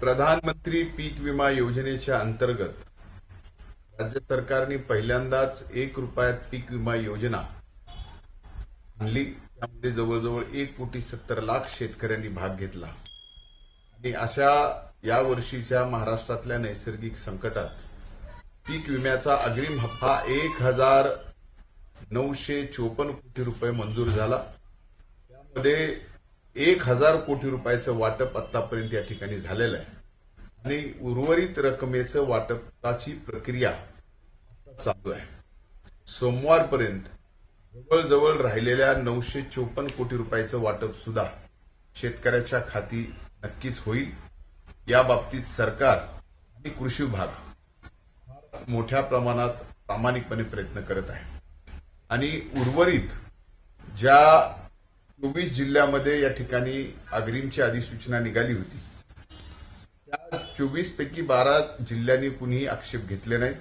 प्रधानमंत्री पीक विमा योजनेच्या अंतर्गत राज्य सरकारने पहिल्यांदाच एक रुपयात पीक विमा योजना आणली. त्यामध्ये जवळजवळ एक कोटी सत्तर लाख शेतकऱ्यांनी भाग घेतला. आणि अशा या वर्षीच्या महाराष्ट्रातल्या नैसर्गिक संकटात पीक विम्याचा अग्रिम हप्ता एक हजार नऊशे चोपन्न कोटी रुपये मंजूर झाला. त्यामध्ये एक हजार कोटी रुपयाचं वाटप आतापर्यंत या ठिकाणी झालेलं आहे. आणि उर्वरित रकमेचं वाटपाची प्रक्रिया चालू आहे. सोमवारपर्यंत जवळजवळ राहिलेल्या नऊशे चोपन्न कोटी रुपयाचं वाटप सुद्धा शेतकऱ्याच्या खाती नक्कीच होईल. या बाबतीत सरकार आणि कृषी विभाग मोठ्या प्रमाणात प्रामाणिकपणे प्रयत्न करत आहे. आणि उर्वरित ज्या चोवीस जिल्ह्यामध्ये या ठिकाणी अग्रिमची अधिसूचना निघाली होती. त्या चोवीस पैकी बारा जिल्ह्यांनी कुणीही आक्षेप घेतले नाहीत.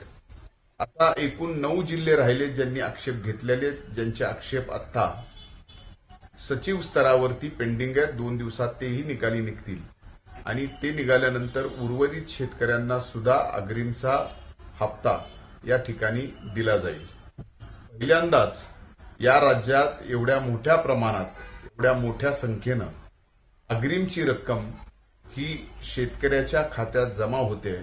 आता एकूण नऊ जिल्हे राहिले ज्यांनी आक्षेप घेतलेले ज्यांचे आक्षेप आता सचिव स्तरावरती पेंडिंग आहेत. दोन दिवसात तेही निकाली निघतील. आणि ते निघाल्यानंतर उर्वरित शेतकऱ्यांना सुद्धा अग्रिमचा हप्ता या ठिकाणी दिला जाईल. पहिल्यांदाच या राज्यात एवढ्या मोठ्या प्रमाणात एवढ्या मोठ्या संख्येनं अग्रिमची रक्कम ही शेतकऱ्याच्या खात्यात जमा होते.